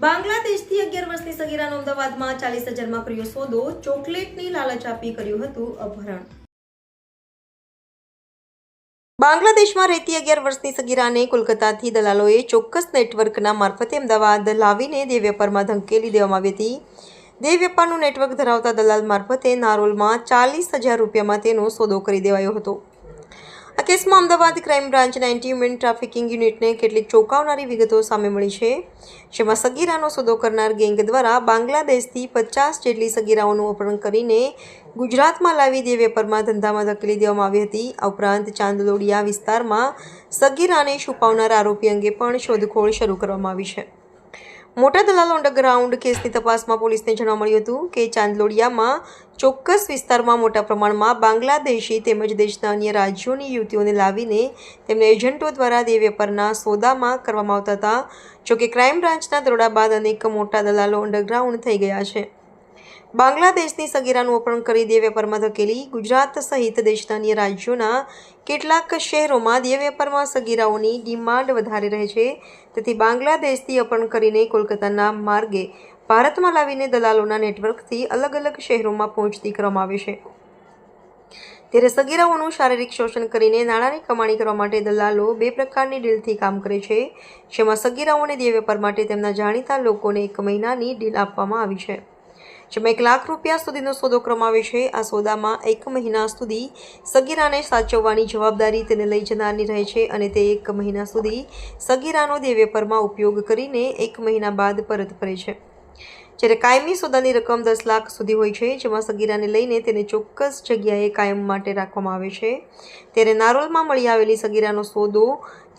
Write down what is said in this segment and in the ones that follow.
બાંગ્લાદેશથી અગિયાર વર્ષની સગીરાનો અમદાવાદમાં ચાલીસ હજારમાં કર્યો સોદો ચોકલેટની લાલચ આપી કર્યું હતું અપહરણ. બાંગ્લાદેશમાં રહેતી અગિયાર વર્ષની સગીરાને કોલકાતાથી દલાલોએ ચોક્કસ નેટવર્કના મારફતે અમદાવાદ લાવીને દેહ વેપારમાં ધમકેલી દેવામાં આવી હતી. દેહ વેપારનું નેટવર્ક ધરાવતા દલાલ મારફતે નારોલમાં ચાલીસ હજાર રૂપિયામાં તેનો સોદો કરી દેવાયો હતો. આ કેસમાં અમદાવાદ ક્રાઇમ બ્રાન્ચના એન્ટી હ્યુમન ટ્રાફિકિંગ યુનિટને કેટલીક ચોંકાવનારી વિગતો સામે મળી છે, જેમાં સગીરાનો સોદો કરનાર ગેંગ દ્વારા બાંગ્લાદેશથી પચાસ જેટલી સગીરાઓનું અપહરણ કરીને ગુજરાતમાં લાવી દે વેપારમાં ધંધામાં ધકેલી દેવામાં આવી હતી. આ ઉપરાંત ચાંદલોડિયા વિસ્તારમાં સગીરાને છુપાવનાર આરોપી અંગે પણ શોધખોળ શરૂ કરવામાં આવી છે. મોટા દલાલો અંડરગ્રાઉન્ડ કેસની તપાસમાં પોલીસને જાણવા મળ્યું હતું કે ચાંદલોડિયામાં ચોક્કસ વિસ્તારમાં મોટા પ્રમાણમાં બાંગ્લાદેશી તેમજ દેશના અન્ય રાજ્યોની યુવતીઓને લાવીને તેમને એજન્ટો દ્વારા દે વેપારના સોદામાં કરવામાં આવતા હતા, જોકે ક્રાઇમ બ્રાન્ચના દરોડા બાદ અનેક મોટા દલાલો અંડરગ્રાઉન્ડ થઈ ગયા છે. બાંગ્લાદેશની સગીરાનું અપહરણ કરી દે વેપારમાં ધકેલી ગુજરાત સહિત દેશના અન્ય રાજ્યોના કેટલાક શહેરોમાં દે વેપારમાં સગીરાઓની ડિમાન્ડ વધારે રહે છે. તેથી બાંગ્લાદેશથી અપહરણ કરીને કોલકાતાના માર્ગે ભારતમાં લાવીને દલાલોના નેટવર્કથી અલગ અલગ શહેરોમાં પહોંચતી કરવામાં આવે છે. ત્યારે સગીરાઓનું શારીરિક શોષણ કરીને નાણાંની કમાણી કરવા માટે દલાલો બે પ્રકારની ડીલથી કામ કરે છે, જેમાં સગીરાઓને દેહ વેપાર માટે તેમના જાણીતા લોકોને એક મહિનાની ડીલ આપવામાં આવી છે. જેમાં એક લાખ રૂપિયા સુધીનો સોદો કરવામાં આવે છે. આ સોદામાં એક મહિના સુધી સગીરાને સાચવવાની જવાબદારી તેને લઈ જનારની રહે છે અને તે એક મહિના સુધી સગીરાનો દે વેપારમાં ઉપયોગ કરીને એક મહિના બાદ પરત ફરે છે. જ્યારે કાયમી સોદાની રકમ દસ લાખ સુધી હોય છે, જેમાં સગીરાને લઈને તેને ચોક્કસ જગ્યાએ કાયમ માટે રાખવામાં આવે છે. ત્યારે નારોલમાં મળી આવેલી સગીરાનો સોદો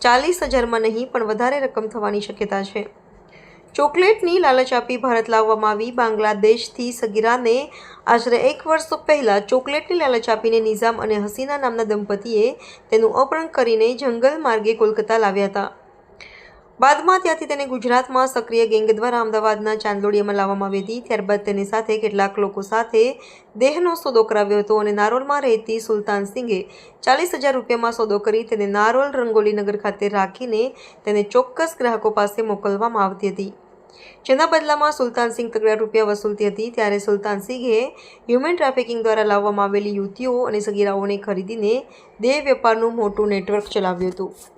ચાલીસ હજારમાં નહીં, પણ વધારે રકમ થવાની શક્યતા છે. ચોકલેટની લાલચ આપી ભારત લાવવામાં આવી બાંગ્લાદેશથી સગીરાને આશરે એક વર્ષ પહેલાં ચોકલેટની લાલચ આપીને નિઝામ અને હસીના નામના દંપતીએ તેનું અપહરણ કરીને જંગલ માર્ગે કોલકાતા લાવ્યા હતા. બાદમાં ત્યાંથી તેને ગુજરાતમાં સક્રિય ગેંગ દ્વારા અમદાવાદના ચાંદલોડિયામાં લાવવામાં આવી હતી. ત્યારબાદ તેની સાથે કેટલાક લોકો સાથે દેહનો સોદો કરાવ્યો હતો અને નારોલમાં રહેતી સુલતાન સિંઘે ચાલીસ હજાર રૂપિયામાં સોદો કરી તેને નારોલ રંગોલીનગર ખાતે રાખીને તેને ચોક્કસ ગ્રાહકો પાસે મોકલવામાં આવતી હતી. જેના બદલામાં સુલતાન સિંહ તકડા રૂપિયા વસૂલતી હતી, ત્યારે સુલતાન સિંઘે હ્યુમન ટ્રાફિકિંગ દ્વારા લાવવામાં આવેલી યુવતીઓ અને સગીરાઓને ખરીદીને દેહ વેપારનું મોટું નેટવર્ક ચલાવ્યું હતું.